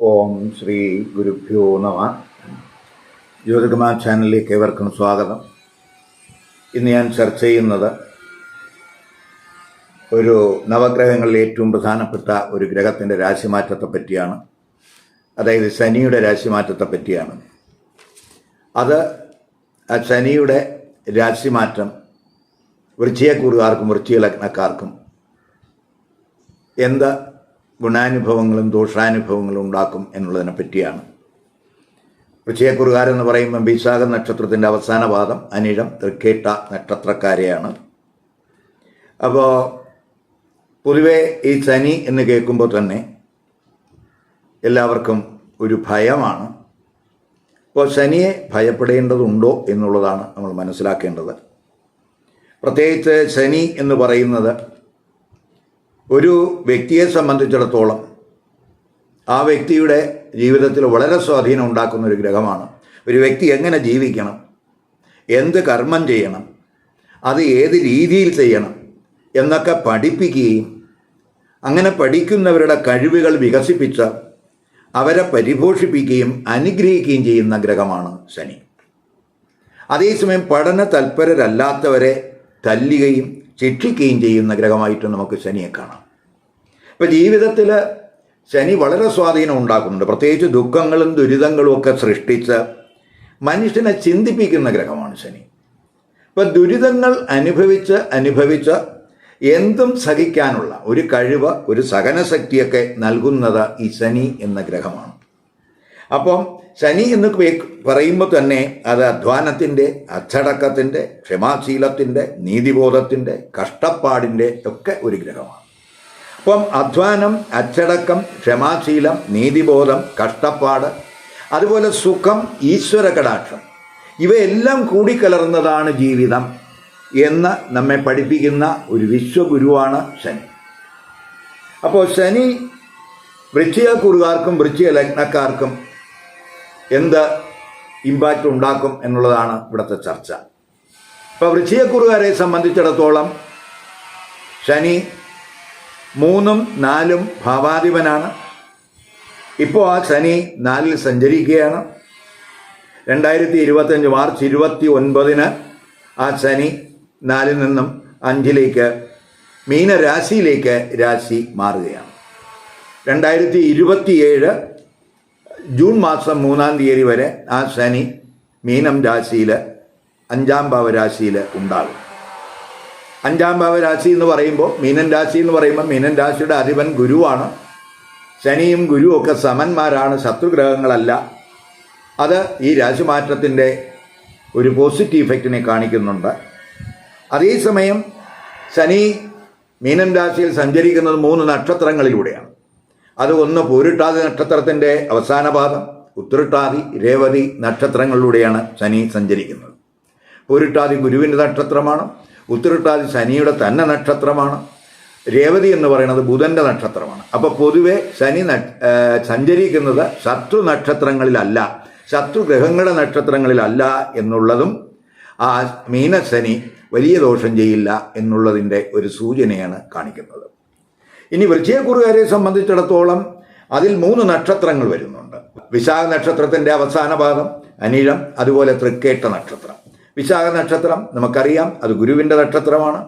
ഓം ശ്രീ ഗുരുഭ്യോ നമ. ജ്യോതികുമാർ ചാനലിലേക്ക് ഏവർക്കും സ്വാഗതം. ഇന്ന് ഞാൻ ചർച്ച ചെയ്യുന്നത് ഒരു നവഗ്രഹങ്ങളിൽ ഏറ്റവും പ്രധാനപ്പെട്ട ഒരു ഗ്രഹത്തിന്റെ രാശിമാറ്റത്തെ പറ്റിയാണ്. അതായത് ശനിയുടെ രാശിമാറ്റത്തെ പറ്റിയാണ്. അത് ആ ശനിയുടെ രാശിമാറ്റം വൃശ്ചികക്കൂറുകാർക്കും വൃശ്ചിക ലഗ്നക്കാർക്കും എന്ത് ഗുണാനുഭവങ്ങളും ദോഷാനുഭവങ്ങളും ഉണ്ടാക്കും എന്നുള്ളതിനെ പറ്റിയാണ്. വൃശ്ചയക്കുറുകാരെന്ന് പറയുമ്പോൾ വിശാഖ നക്ഷത്രത്തിന്റെ അവസാന പാദം അനിഴം തൃക്കേട്ട നക്ഷത്രക്കാരെയാണ്. അപ്പോൾ പൊതുവേ ഈ ശനി എന്ന് കേൾക്കുമ്പോൾ തന്നെ എല്ലാവർക്കും ഒരു ഭയമാണ്. അപ്പോൾ ശനിയെ ഭയപ്പെടേണ്ടതുണ്ടോ എന്നുള്ളതാണ് നമ്മൾ മനസ്സിലാക്കേണ്ടത്. പ്രത്യേകിച്ച് ശനി എന്ന് പറയുന്നത് ഒരു വ്യക്തിയെ സംബന്ധിച്ചിടത്തോളം ആ വ്യക്തിയുടെ ജീവിതത്തിൽ വളരെ സ്വാധീനം ഉണ്ടാക്കുന്ന ഒരു ഗ്രഹമാണ്. ഒരു വ്യക്തി എങ്ങനെ ജീവിക്കണം? എന്ത് കർമ്മം ചെയ്യണം? അത് ഏത് രീതിയിൽ ചെയ്യണം? എന്നൊക്കെ പഠിപ്പിക്കുകയും അങ്ങനെ പഠിക്കുന്നവരുടെ കഴിവുകൾ വികസിപ്പിച്ച് അവരെ പരിപോഷിപ്പിക്കുകയും അനുഗ്രഹിക്കുകയും ചെയ്യുന്ന ഗ്രഹമാണ് ശനി. അതേസമയം പഠന തൽപരരല്ലാത്തവരെ തല്ലുകയും ശിക്ഷിക്കുകയും ചെയ്യുന്ന ഗ്രഹമായിട്ട് നമുക്ക് ശനിയെ കാണാം. ഇപ്പം ജീവിതത്തിൽ ശനി വളരെ സ്വാധീനം ഉണ്ടാക്കുന്നുണ്ട്. പ്രത്യേകിച്ച് ദുഃഖങ്ങളും ദുരിതങ്ങളും ഒക്കെ സൃഷ്ടിച്ച് മനുഷ്യനെ ചിന്തിപ്പിക്കുന്ന ഗ്രഹമാണ് ശനി. ഇപ്പം ദുരിതങ്ങൾ അനുഭവിച്ച് അനുഭവിച്ച് എന്തും സഹിക്കാനുള്ള ഒരു കഴിവ് ഒരു സഹനശക്തിയൊക്കെ നൽകുന്നത് ഈ ശനി എന്ന ഗ്രഹമാണ്. അപ്പം ശനി എന്ന് പറയുമ്പോൾ തന്നെ അത് അധ്വാനത്തിന്റെ അച്ചടക്കത്തിന്റെ ക്ഷമാശീലത്തിന്റെ നീതിബോധത്തിന്റെ കഷ്ടപ്പാടിന്റെ ഒക്കെ ഒരു ഗ്രഹമാണ്. അപ്പം അധ്വാനം അച്ചടക്കം ക്ഷമാശീലം നീതിബോധം കഷ്ടപ്പാട് അതുപോലെ സുഖം ഈശ്വര കടാക്ഷം ഇവയെല്ലാം കൂടിക്കലർന്നതാണ് ജീവിതം എന്ന് നമ്മെ പഠിപ്പിക്കുന്ന ഒരു വിശ്വഗുരുവാണ് ശനി. അപ്പോൾ ശനി വൃശ്ചികക്കുറുകാർക്കും വൃശ്ചിക ലഗ്നക്കാർക്കും എന്ത് ഇമ്പാക്റ്റ് ഉണ്ടാക്കും എന്നുള്ളതാണ് ഇവിടുത്തെ ചർച്ച. ഇപ്പോൾ വൃശ്ചികക്കുറുകാരെ സംബന്ധിച്ചിടത്തോളം ശനി മൂന്നും നാലും ഭാവാധിപനാണ്. ഇപ്പോൾ ആ ശനി നാലിൽ സഞ്ചരിക്കുകയാണ്. രണ്ടായിരത്തി ഇരുപത്തഞ്ച് മാർച്ച് ഇരുപത്തി ഒൻപതിന് ആ ശനി നാലിൽ നിന്നും അഞ്ചിലേക്ക് മീനരാശിയിലേക്ക് രാശി മാറുകയാണ്. രണ്ടായിരത്തി ഇരുപത്തിയേഴ് ജൂൺ മാസം മൂന്നാം തീയതി വരെ ആ ശനി മീനം രാശിയിൽ അഞ്ചാം ഭാവരാശിയിൽ ഉണ്ടാകും. അഞ്ചാം ഭാവരാശി എന്ന് പറയുമ്പോൾ മീനൻ രാശി എന്ന് പറയുമ്പോൾ മീനൻ രാശിയുടെ അധിപൻ ഗുരുവാണ്. ശനിയും ഗുരുവും ഒക്കെ സമന്മാരാണ് ശത്രുഗ്രഹങ്ങളല്ല. അത് ഈ രാശിമാറ്റത്തിന്റെ ഒരു പോസിറ്റീവ് ഇഫക്റ്റിനെ കാണിക്കുന്നുണ്ട്. അതേസമയം ശനി മീനൻ രാശിയിൽ സഞ്ചരിക്കുന്നത് മൂന്ന് നക്ഷത്രങ്ങളിലൂടെയാണ്. അത് ഒന്ന് പൂരിട്ടാതി നക്ഷത്രത്തിന്റെ അവസാന പാദം ഉത്തരട്ടാതി രേവതി നക്ഷത്രങ്ങളിലൂടെയാണ് ശനി സഞ്ചരിക്കുന്നത്. പൂരിട്ടാതി ഗുരുവിന്റെ നക്ഷത്രമാണ് ഉത്തരട്ടാതി ശനിയുടെ തന്നെ നക്ഷത്രമാണ് രേവതി എന്ന് പറയുന്നത് ബുധന്റെ നക്ഷത്രമാണ്. അപ്പോൾ പൊതുവെ ശനി സഞ്ചരിക്കുന്നത് ശത്രു നക്ഷത്രങ്ങളിലല്ല ശത്രു ഗ്രഹങ്ങളുടെ നക്ഷത്രങ്ങളിലല്ല എന്നുള്ളതും ആ മീനശനി വലിയ ദോഷം ചെയ്യില്ല എന്നുള്ളതിന്റെ ഒരു സൂചനയാണ് കാണിക്കുന്നത്. ഇനി വൃശ്ചയക്കുറുകാരെ സംബന്ധിച്ചിടത്തോളം അതിൽ മൂന്ന് നക്ഷത്രങ്ങൾ വരുന്നുണ്ട്. വിശാഖ നക്ഷത്രത്തിന്റെ അവസാന ഭാഗം അനിഴം അതുപോലെ തൃക്കേട്ട നക്ഷത്രം. വിശാഖ നക്ഷത്രം നമുക്കറിയാം അത് ഗുരുവിന്റെ നക്ഷത്രമാണ്.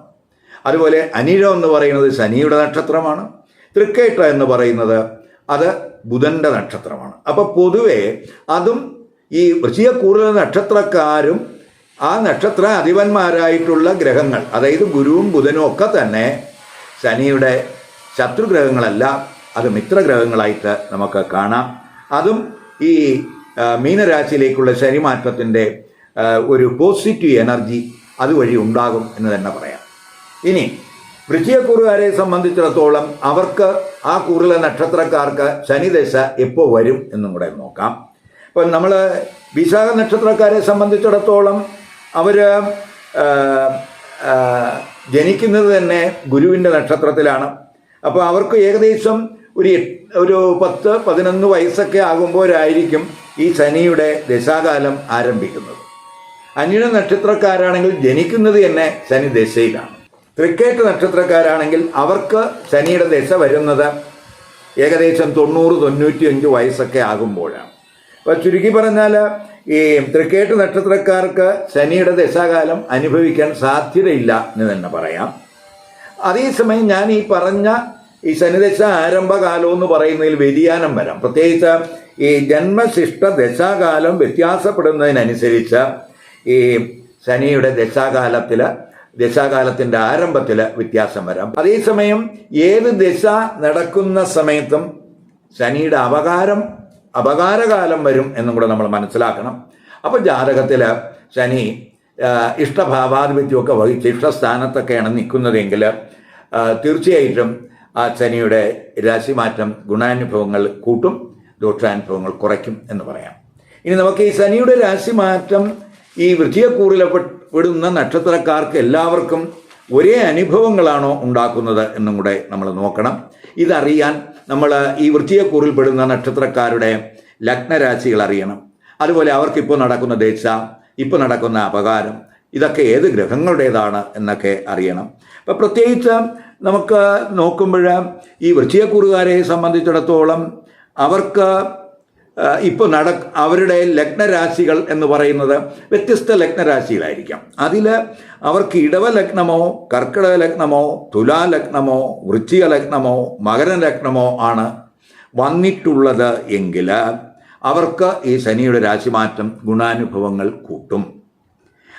അതുപോലെ അനിഴം എന്ന് പറയുന്നത് ശനിയുടെ നക്ഷത്രമാണ്. തൃക്കേട്ട എന്ന് പറയുന്നത് അത് ബുധന്റെ നക്ഷത്രമാണ്. അപ്പോൾ പൊതുവേ അതും ഈ വൃശ്ചികക്കൂറുള്ള നക്ഷത്രക്കാരും ആ നക്ഷത്ര അധിപന്മാരായിട്ടുള്ള ഗ്രഹങ്ങൾ അതായത് ഗുരുവും ബുധനും ഒക്കെ തന്നെ ശനിയുടെ ശത്രുഗ്രഹങ്ങളല്ല അത് മിത്രഗ്രഹങ്ങളായിട്ട് നമുക്ക് കാണാം. അതും ഈ മീനരാശിയിലേക്കുള്ള ശനിമാറ്റത്തിന്റെ ഒരു പോസിറ്റീവ് എനർജി അതുവഴി ഉണ്ടാകും എന്ന് തന്നെ പറയാം. ഇനി വൃശ്ചികക്കൂറുകാരെ സംബന്ധിച്ചിടത്തോളം അവർക്ക് ആ കൂറിലെ നക്ഷത്രക്കാർക്ക് ശനിദശ എപ്പോൾ വരും എന്നും കൂടെ നോക്കാം. ഇപ്പം നമ്മൾ വിശാഖ നക്ഷത്രക്കാരെ സംബന്ധിച്ചിടത്തോളം അവർ ജനിക്കുന്നത് തന്നെ ഗുരുവിന്റെ നക്ഷത്രത്തിലാണ്. അപ്പോൾ അവർക്ക് ഏകദേശം ഒരു ഒരു പത്ത് പതിനൊന്ന് വയസ്സൊക്കെ ആകുമ്പോഴായിരിക്കും ഈ ശനിയുടെ ദശാകാലം ആരംഭിക്കുന്നത്. അനിഴ നക്ഷത്രക്കാരാണെങ്കിൽ ജനിക്കുന്നത് തന്നെ ശനി ദശയിലാണ്. ക്രിക്കറ്റ് നക്ഷത്രക്കാരാണെങ്കിൽ അവർക്ക് ശനിയുടെ ദശ വരുന്നത് ഏകദേശം തൊണ്ണൂറ് തൊണ്ണൂറ്റിയഞ്ച് വയസ്സൊക്കെ ആകുമ്പോഴാണ്. അപ്പോൾ ചുരുക്കി പറഞ്ഞാൽ ഈ തൃക്കേട്ട് നക്ഷത്രക്കാർക്ക് ശനിയുടെ ദശാകാലം അനുഭവിക്കാൻ സാധ്യതയില്ല എന്ന് തന്നെ പറയാം. അതേസമയം ഞാൻ ഈ പറഞ്ഞ ഈ ശനിദശ ആരംഭകാലം എന്ന് പറയുന്നതിൽ വ്യതിയാനം വരാം. പ്രത്യേകിച്ച് ഈ ജന്മശിഷ്ട ദശാകാലം വ്യത്യാസപ്പെടുന്നതിനനുസരിച്ച് ഈ ശനിയുടെ ദശാകാലത്തിൽ ദശാകാലത്തിന്റെ ആരംഭത്തിൽ വ്യത്യാസം വരാം. അതേസമയം ഏത് ദശ നടക്കുന്ന സമയത്തും ശനിയുടെ അപകാരം അപകാരകാലം വരും എന്നും കൂടെ നമ്മൾ മനസ്സിലാക്കണം. അപ്പോൾ ജാതകത്തിൽ ശനി ഇഷ്ടഭാവാധിപത്യമൊക്കെ വഹിച്ച് ഇഷ്ടസ്ഥാനത്തൊക്കെയാണ് നിൽക്കുന്നതെങ്കിൽ തീർച്ചയായിട്ടും ആ ശനിയുടെ രാശിമാറ്റം ഗുണാനുഭവങ്ങൾ കൂട്ടും ദോഷാനുഭവങ്ങൾ കുറയ്ക്കും എന്ന് പറയാം. ഇനി നമുക്ക് ഈ ശനിയുടെ രാശിമാറ്റം ഈ വൃത്തിയക്കൂറിലെ നക്ഷത്രക്കാർക്ക് എല്ലാവർക്കും ഒരേ അനുഭവങ്ങളാണോ ഉണ്ടാക്കുന്നത് എന്നും കൂടെ നമ്മൾ നോക്കണം. ഇതറിയാൻ നമ്മൾ ഈ വൃത്തിയക്കൂറിൽ പെടുന്ന നക്ഷത്രക്കാരുടെ ലഗ്നരാശികൾ അറിയണം. അതുപോലെ അവർക്കിപ്പോൾ നടക്കുന്ന ദേശ ഇപ്പോൾ നടക്കുന്ന അപകാരം ഇതൊക്കെ ഏത് ഗ്രഹങ്ങളുടേതാണ് എന്നൊക്കെ അറിയണം. അപ്പം പ്രത്യേകിച്ച് നമുക്ക് നോക്കുമ്പോൾ ഈ വൃത്തിയക്കൂറുകാരെ സംബന്ധിച്ചിടത്തോളം അവർക്ക് ഇപ്പോൾ നട അവരുടെ ലഗ്നരാശികൾ എന്ന് പറയുന്നത് വ്യത്യസ്ത ലഗ്നരാശികളായിരിക്കാം. അതിൽ അവർക്ക് ഇടവ ലഗ്നമോ കർക്കിടക ലഗ്നമോ തുലാ ലഗ്നമോ വൃശ്ചിക ലഗ്നമോ മകര ലഗ്നമോ ആണ് വന്നിട്ടുള്ളത് എങ്കിൽ അവർക്ക് ഈ ശനിയുടെ രാശിമാറ്റം ഗുണാനുഭവങ്ങൾ കൂട്ടും.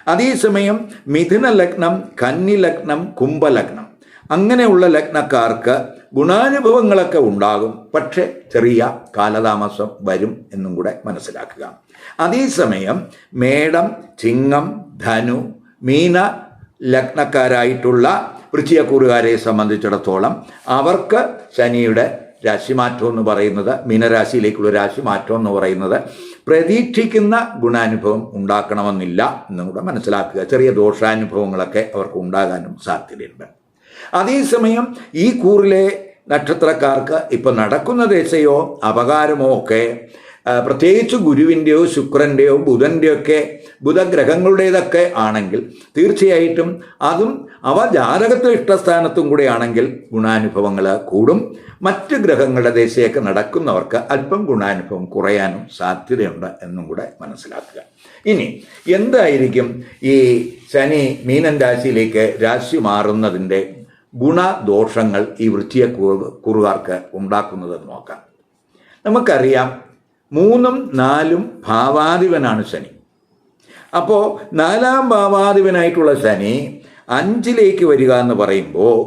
അതേസമയം മിഥുന ലഗ്നം കന്നി ലഗ്നം കുംഭലഗ്നം അങ്ങനെയുള്ള ലഗ്നക്കാർക്ക് ഗുണാനുഭവങ്ങളൊക്കെ ഉണ്ടാകും. പക്ഷെ ചെറിയ കാലതാമസം വരും എന്നും കൂടെ മനസ്സിലാക്കുക. അതേസമയം മേടം ചിങ്ങം ധനു മീന ലഗ്നക്കാരായിട്ടുള്ള വൃത്തിയക്കൂറുകാരെ സംബന്ധിച്ചിടത്തോളം അവർക്ക് ശനിയുടെ രാശിമാറ്റം എന്ന് പറയുന്നത് മീനരാശിയിലേക്കുള്ള രാശിമാറ്റം എന്ന് പറയുന്നത് പ്രതീക്ഷിക്കുന്ന ഗുണാനുഭവം ഉണ്ടാക്കണമെന്നില്ല എന്നും കൂടെ മനസ്സിലാക്കുക. ചെറിയ ദോഷാനുഭവങ്ങളൊക്കെ അവർക്ക് ഉണ്ടാകാനും സാധ്യതയുണ്ട്. അതേസമയം ഈ കൂറിലെ നക്ഷത്രക്കാർക്ക് ഇപ്പം നടക്കുന്ന ദശയോ അപകാരമോ ഒക്കെ പ്രത്യേകിച്ച് ഗുരുവിന്റെയോ ശുക്രന്റെയോ ബുധന്റെയോ ഒക്കെ ബുധഗ്രഹങ്ങളുടേതൊക്കെ ആണെങ്കിൽ തീർച്ചയായിട്ടും അതും അവ ജാതകത്തിൽ ഇഷ്ടസ്ഥാനത്തും കൂടെ ആണെങ്കിൽ ഗുണാനുഭവങ്ങൾ കൂടും. മറ്റ് ഗ്രഹങ്ങളുടെ ദേശയൊക്കെ നടക്കുന്നവർക്ക് അല്പം ഗുണാനുഭവം കുറയാനും സാധ്യതയുണ്ട് എന്നും കൂടെ മനസ്സിലാക്കുക. ഇനി എന്തായിരിക്കും ഈ ശനി മീനൻ രാശിയിലേക്ക് രാശി മാറുന്നതിന്റെ ഗുണദോഷങ്ങൾ ഈ വൃത്തിയെ കുറുകാർക്ക് ഉണ്ടാക്കുന്നതെന്ന് നോക്കാം. നമുക്കറിയാം മൂന്നും നാലും ഭാവാധിപനാണ് ശനി. അപ്പോൾ നാലാം ഭാവാധിപനായിട്ടുള്ള ശനി അഞ്ചിലേക്ക് വരിക എന്ന് പറയുമ്പോൾ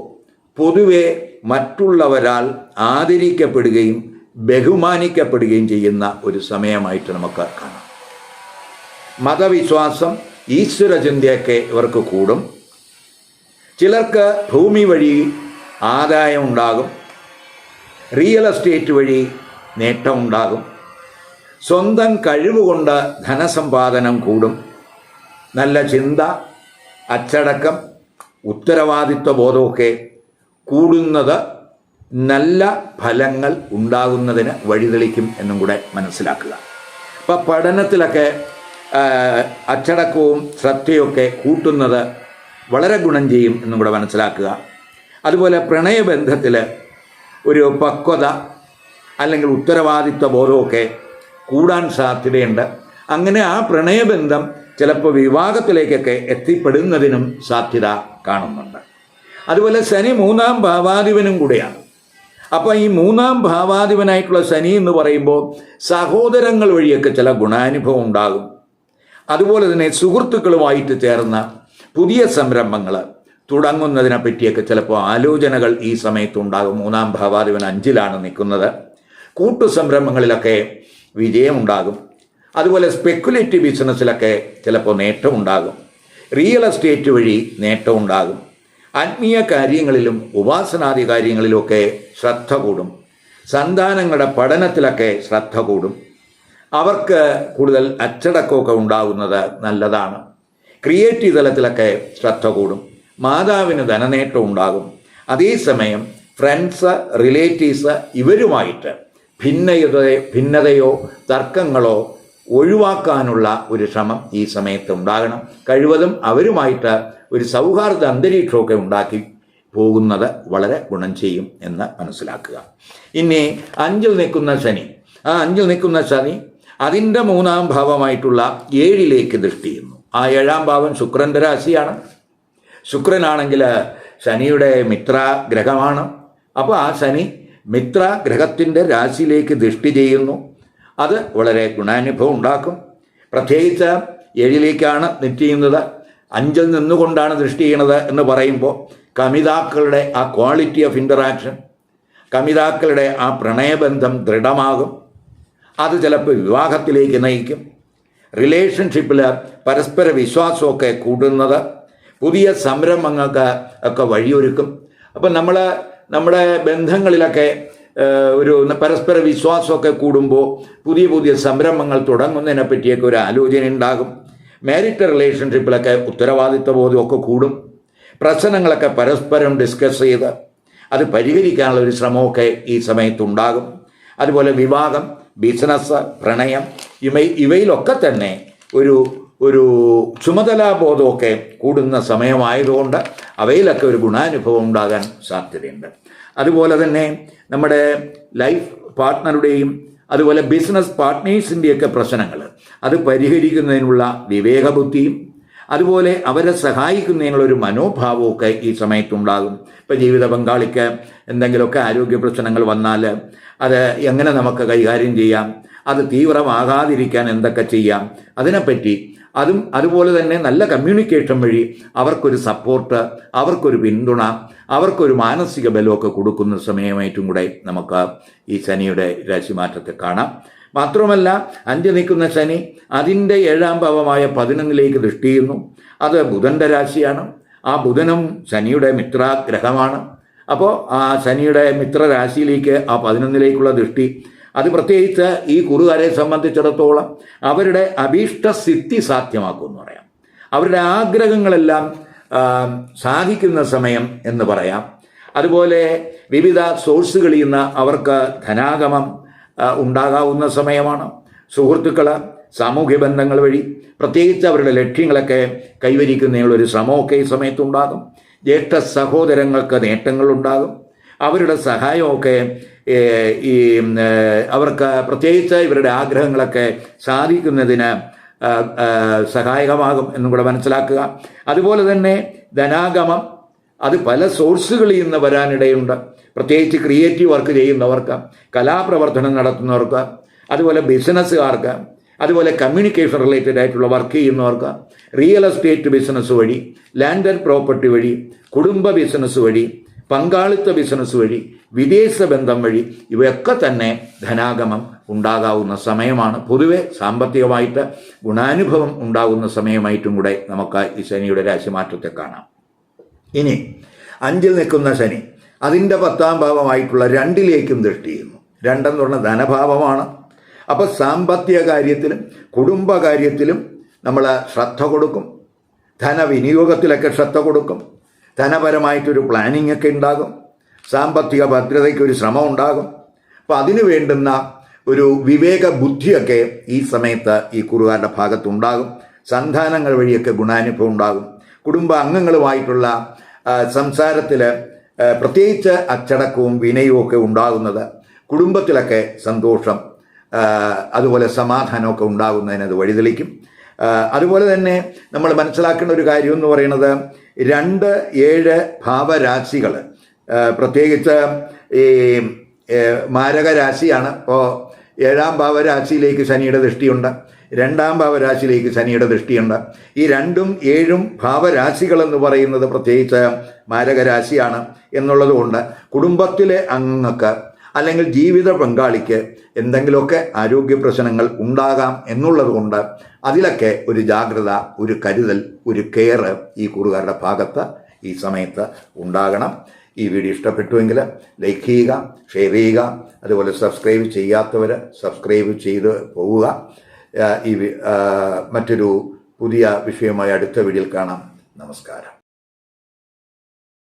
പൊതുവെ മറ്റുള്ളവരാൽ ആദരിക്കപ്പെടുകയും ബഹുമാനിക്കപ്പെടുകയും ചെയ്യുന്ന ഒരു സമയമായിട്ട് നമുക്ക് കാണാം. മതവിശ്വാസം ഈശ്വരചിന്തയൊക്കെ ഇവർക്ക് കൂടും. ചിലർക്ക് ഭൂമി വഴി ആദായം ഉണ്ടാകും റിയൽ എസ്റ്റേറ്റ് വഴി നേട്ടമുണ്ടാകും. സ്വന്തം കഴിവുകൊണ്ട് ധനസമ്പാദനം കൂടും. നല്ല ചിന്ത അച്ചടക്കം ഉത്തരവാദിത്വ ബോധമൊക്കെ കൂടുന്നത് നല്ല ഫലങ്ങൾ ഉണ്ടാകുന്നതിന് വഴിതെളിക്കും എന്നും കൂടെ മനസ്സിലാക്കുക. അപ്പോൾ പഠനത്തിലൊക്കെ അച്ചടക്കവും ശ്രദ്ധയൊക്കെ കൂട്ടുന്നത് വളരെ ഗുണം ചെയ്യും എന്നും കൂടെ മനസ്സിലാക്കുക. അതുപോലെ പ്രണയബന്ധത്തിൽ ഒരു പക്വത അല്ലെങ്കിൽ ഉത്തരവാദിത്വ ബോധമൊക്കെ കൂടാൻ സാധ്യതയുണ്ട്. അങ്ങനെ ആ പ്രണയബന്ധം ചിലപ്പോൾ വിവാഹത്തിലേക്കൊക്കെ എത്തിപ്പെടുന്നതിനും സാധ്യത കാണുന്നുണ്ട്. അതുപോലെ ശനി മൂന്നാം ഭാവാധിപനും കൂടെയാണ്. അപ്പോൾ ഈ മൂന്നാം ഭാവാധിപനായിട്ടുള്ള ശനി എന്ന് പറയുമ്പോൾ സഹോദരങ്ങൾ വഴിയൊക്കെ ചില ഗുണാനുഭവം ഉണ്ടാകും. അതുപോലെ തന്നെ സുഹൃത്തുക്കളുമായിട്ട് ചേർന്ന പുതിയ സംരംഭങ്ങൾ തുടങ്ങുന്നതിനെ പറ്റിയൊക്കെ ചിലപ്പോൾ ആലോചനകൾ ഈ സമയത്ത് ഉണ്ടാകും മൂന്നാം ഭാവാധിപൻ അഞ്ചിലാണ് നിൽക്കുന്നത്. കൂട്ടു സംരംഭങ്ങളിലൊക്കെ വിജയമുണ്ടാകും. അതുപോലെ സ്പെക്കുലേറ്റീവ് ബിസിനസ്സിലൊക്കെ ചിലപ്പോൾ നേട്ടമുണ്ടാകും. റിയൽ എസ്റ്റേറ്റ് വഴി നേട്ടമുണ്ടാകും. ആത്മീയ കാര്യങ്ങളിലും ഉപാസനാദി കാര്യങ്ങളിലുമൊക്കെ ശ്രദ്ധ കൂടും. സന്താനങ്ങളുടെ പഠനത്തിലൊക്കെ ശ്രദ്ധ കൂടും. അവർക്ക് കൂടുതൽ അച്ചടക്കമൊക്കെ ഉണ്ടാകുന്നത് നല്ലതാണ്. ക്രിയേറ്റീവ് തലത്തിലൊക്കെ ശ്രദ്ധ കൂടും. മാതാവിന് ധനനേട്ടം ഉണ്ടാകും. അതേസമയം ഫ്രണ്ട്സ് റിലേറ്റീവ്സ് ഇവരുമായിട്ട് ഭിന്നയത ഭിന്നതയോ തർക്കങ്ങളോ ഒഴിവാക്കാനുള്ള ഒരു ശ്രമം ഈ സമയത്ത് ഉണ്ടാകണം. കഴിവതും അവരുമായിട്ട് ഒരു സൗഹാർദ്ദ അന്തരീക്ഷമൊക്കെ ഉണ്ടാക്കി പോകുന്നത് വളരെ ഗുണം ചെയ്യും എന്ന് മനസ്സിലാക്കുക. ഇനി അഞ്ചിൽ നിൽക്കുന്ന ശനി. ആ അഞ്ചിൽ നിൽക്കുന്ന ശനി അതിന്റെ മൂന്നാം ഭാവമായിട്ടുള്ള ഏഴിലേക്ക് ദൃഷ്ടി ചെയ്യുന്നു ആ ഏഴാം ഭാവം ശുക്രന്റെ രാശിയാണ്. ശുക്രനാണെങ്കിൽ ശനിയുടെ മിത്ര ഗ്രഹമാണ് അപ്പോൾ ആ ശനി മിത്ര ഗ്രഹത്തിന്റെ രാശിയിലേക്ക് ദൃഷ്ടി ചെയ്യുന്നു. അത് വളരെ ഗുണാനുഭവം ഉണ്ടാക്കും. പ്രത്യേകിച്ച് ഏഴിലേക്കാണ് ദൃഷ്ടി ചെയ്യുന്നത്. അഞ്ചിൽ നിന്നുകൊണ്ടാണ് ദൃഷ്ടി ചെയ്യുന്നത് എന്ന് പറയുമ്പോൾ കമിതാക്കളുടെ ആ ക്വാളിറ്റി ഓഫ് ഇന്ററാക്ഷൻ കമിതാക്കളുടെ ആ പ്രണയബന്ധം ദൃഢമാകും. അത് ചിലപ്പോൾ വിവാഹത്തിലേക്ക് നയിക്കും. റിലേഷൻഷിപ്പിൽ പരസ്പര വിശ്വാസമൊക്കെ കൂടുന്നത് പുതിയ സംരംഭങ്ങൾക്ക് ഒക്കെ വഴിയൊരുക്കും. അപ്പം നമ്മൾ നമ്മുടെ ബന്ധങ്ങളിലൊക്കെ ഒരു പരസ്പര വിശ്വാസമൊക്കെ കൂടുമ്പോൾ പുതിയ പുതിയ സംരംഭങ്ങൾ തുടങ്ങുന്നതിനെ പറ്റിയൊക്കെ ഒരു ആലോചന ഉണ്ടാകും. മാരിറ്റ് റിലേഷൻഷിപ്പിലൊക്കെ ഉത്തരവാദിത്വ ബോധമൊക്കെ കൂടും. പ്രശ്നങ്ങളൊക്കെ പരസ്പരം ഡിസ്കസ് ചെയ്ത് അത് പരിഹരിക്കാനുള്ള ഒരു ശ്രമമൊക്കെ ഈ സമയത്തുണ്ടാകും. അതുപോലെ വിവാഹം ബിസിനസ് പ്രണയം ഇവ ഇവയിലൊക്കെ തന്നെ ഒരു ഒരു ചുമതലാബോധമൊക്കെ കൂടുന്ന സമയമായതുകൊണ്ട് അവയിലൊക്കെ ഒരു ഗുണാനുഭവം ഉണ്ടാകാൻ സാധ്യതയുണ്ട്. അതുപോലെ തന്നെ നമ്മുടെ ലൈഫ് പാർട്ട്ണറുടെയും അതുപോലെ ബിസിനസ് പാർട്ട്നേഴ്സിന്റെയൊക്കെ പ്രശ്നങ്ങൾ അത് പരിഹരിക്കുന്നതിനുള്ള വിവേകബുദ്ധിയും അതുപോലെ അവരെ സഹായിക്കുന്നതിനുള്ള ഒരു മനോഭാവമൊക്കെ ഈ സമയത്തുണ്ടാകും. ഇപ്പം ജീവിത പങ്കാളിക്ക് എന്തെങ്കിലുമൊക്കെ ആരോഗ്യ പ്രശ്നങ്ങൾ വന്നാൽ അത് എങ്ങനെ നമുക്ക് കൈകാര്യം ചെയ്യാം? അത് തീവ്രമാകാതിരിക്കാൻ എന്തൊക്കെ ചെയ്യാം? അതിനെപ്പറ്റി അതും അതുപോലെ തന്നെ നല്ല കമ്മ്യൂണിക്കേഷൻ വഴി അവർക്കൊരു സപ്പോർട്ട് അവർക്കൊരു പിന്തുണ അവർക്കൊരു മാനസിക ബലമൊക്കെ കൊടുക്കുന്ന സമയമായിട്ടും കൂടെ നമുക്ക് ഈ ശനിയുടെ രാശിമാറ്റത്തെ കാണാം. മാത്രമല്ല അഞ്ച് നിൽക്കുന്ന ശനി അതിന്റെ ഏഴാം ഭാവമായ പതിനൊന്നിലേക്ക് ദൃഷ്ടി ചെയ്യുന്നു അത് ബുധന്റെ രാശിയാണ്. ആ ബുധനും ശനിയുടെ മിത്രഗ്രഹമാണ്. അപ്പോൾ ആ ശനിയുടെ മിത്രരാശിയിലേക്ക് ആ പതിനൊന്നിലേക്കുള്ള ദൃഷ്ടി. അത് പ്രത്യേകിച്ച് ഈ കുറുകാരെ സംബന്ധിച്ചിടത്തോളം അവരുടെ അഭീഷ്ട സിദ്ധി സാധ്യമാക്കുമെന്ന് പറയാം. അവരുടെ ആഗ്രഹങ്ങളെല്ലാം സാധിക്കുന്ന സമയം എന്ന് പറയാം. അതുപോലെ വിവിധ സോഴ്സുകളിൽ നിന്ന് അവർക്ക് ധനാഗമം ഉണ്ടാകാവുന്ന സമയമാണ്. സുഹൃത്തുക്കൾ സാമൂഹ്യ ബന്ധങ്ങൾ വഴി പ്രത്യേകിച്ച് അവരുടെ ലക്ഷ്യങ്ങളൊക്കെ കൈവരിക്കുന്നതിനുള്ള ഒരു ശ്രമമൊക്കെ ഈ സമയത്തുണ്ടാകും. ജ്യേഷ്ഠ സഹോദരങ്ങൾക്ക് നേട്ടങ്ങളുണ്ടാകും. അവരുടെ സഹായമൊക്കെ ഈ അവർക്ക് പ്രത്യേകിച്ച് ഇവരുടെ ആഗ്രഹങ്ങളൊക്കെ സാധിക്കുന്നതിന് സഹായകമാകും എന്നും കൂടെ മനസ്സിലാക്കുക. അതുപോലെ തന്നെ ധനാഗമം അത് പല സോഴ്സുകളിൽ നിന്ന് വരാനിടയുണ്ട്. പ്രത്യേകിച്ച് ക്രിയേറ്റീവ് വർക്ക് ചെയ്യുന്നവർക്ക് കലാപ്രവർത്തനം നടത്തുന്നവർക്ക് അതുപോലെ ബിസിനസ്സുകാർക്ക് അതുപോലെ കമ്മ്യൂണിക്കേഷൻ റിലേറ്റഡ് ആയിട്ടുള്ള വർക്ക് ചെയ്യുന്നവർക്ക് റിയൽ എസ്റ്റേറ്റ് ബിസിനസ് വഴി ലാൻഡ് ആൻഡ് പ്രോപ്പർട്ടി വഴി കുടുംബ ബിസിനസ് വഴി പങ്കാളിത്ത ബിസിനസ് വഴി വിദേശ ബന്ധം വഴി ഇവയൊക്കെ തന്നെ ധനാഗമം ഉണ്ടാകാവുന്ന സമയമാണ്. പൊതുവെ സാമ്പത്തികമായിട്ട് ഗുണാനുഭവം ഉണ്ടാകുന്ന സമയമായിട്ടും കൂടെ നമുക്ക് ഈ ശനിയുടെ രാശിമാറ്റത്തെ കാണാം. ഇനി അഞ്ചിൽ നിൽക്കുന്ന ശനി. അതിന്റെ പത്താം ഭാവമായിട്ടുള്ള രണ്ടിലേക്കും ദൃഷ്ടി ചെയ്യുന്നു. രണ്ടെന്ന് പറഞ്ഞ ധനഭാവമാണ്. അപ്പോൾ സാമ്പത്തിക കാര്യത്തിലും കുടുംബകാര്യത്തിലും നമ്മൾ ശ്രദ്ധ കൊടുക്കും. ധനവിനിയോഗത്തിലൊക്കെ ശ്രദ്ധ കൊടുക്കും. ധനപരമായിട്ടൊരു പ്ലാനിംഗ് ഒക്കെ ഉണ്ടാകും. സാമ്പത്തിക ഭദ്രതയ്ക്ക് ഒരു ശ്രമം ഉണ്ടാകും. അപ്പോൾ അതിനു വേണ്ടുന്ന ഒരു വിവേക ബുദ്ധിയൊക്കെ ഈ സമയത്ത് ഈ കുറുകാരുടെ ഭാഗത്തുണ്ടാകും. സന്താനങ്ങൾ വഴിയൊക്കെ ഗുണാനുഭവം ഉണ്ടാകും. കുടുംബ അംഗങ്ങളുമായിട്ടുള്ള സംസാരത്തിൽ പ്രത്യേകിച്ച് അച്ചടക്കവും വിനയവും ഒക്കെ ഉണ്ടാകുന്നത് കുടുംബത്തിലൊക്കെ സന്തോഷം അതുപോലെ സമാധാനമൊക്കെ ഉണ്ടാകുന്നതിന് അത് വഴിതെളിക്കും. അതുപോലെ തന്നെ നമ്മൾ മനസ്സിലാക്കേണ്ട ഒരു കാര്യം എന്ന് പറയുന്നത് രണ്ട് ഏഴ് ഭാവരാശികൾ പ്രത്യേകിച്ച് ഈ മാരകരാശിയാണ് ഇപ്പോൾ ഏഴാം ഭാവരാശിയിലേക്ക് ശനിയുടെ ദൃഷ്ടിയുണ്ട്. രണ്ടാം ഭാവരാശിയിലേക്ക് ശനിയുടെ ദൃഷ്ടിയുണ്ട്. ഈ രണ്ടും ഏഴും ഭാവരാശികളെന്ന് പറയുന്നത് പ്രത്യേകിച്ച് മാരകരാശിയാണ് എന്നുള്ളത് കൊണ്ട് കുടുംബത്തിലെ അംഗങ്ങൾക്ക് അല്ലെങ്കിൽ ജീവിത പങ്കാളിക്ക് എന്തെങ്കിലുമൊക്കെ ആരോഗ്യ പ്രശ്നങ്ങൾ ഉണ്ടാകാം എന്നുള്ളത് കൊണ്ട് അതിലൊക്കെ ഒരു ജാഗ്രത ഒരു കരുതൽ ഒരു കെയർ ഈ കുറുകാരുടെ ഭാഗത്ത് ഈ സമയത്ത് ഉണ്ടാകണം. ഈ വീഡിയോ ഇഷ്ടപ്പെട്ടുവെങ്കിൽ ലൈക്ക് ചെയ്യുക ഷെയർ ചെയ്യുക അതുപോലെ സബ്സ്ക്രൈബ് ചെയ്യാത്തവർ സബ്സ്ക്രൈബ് ചെയ്ത് പോവുക. ഈ മറ്റൊരു പുതിയ വിഷയമായി അടുത്ത വീഡിയോയിൽ കാണാം. നമസ്കാരം.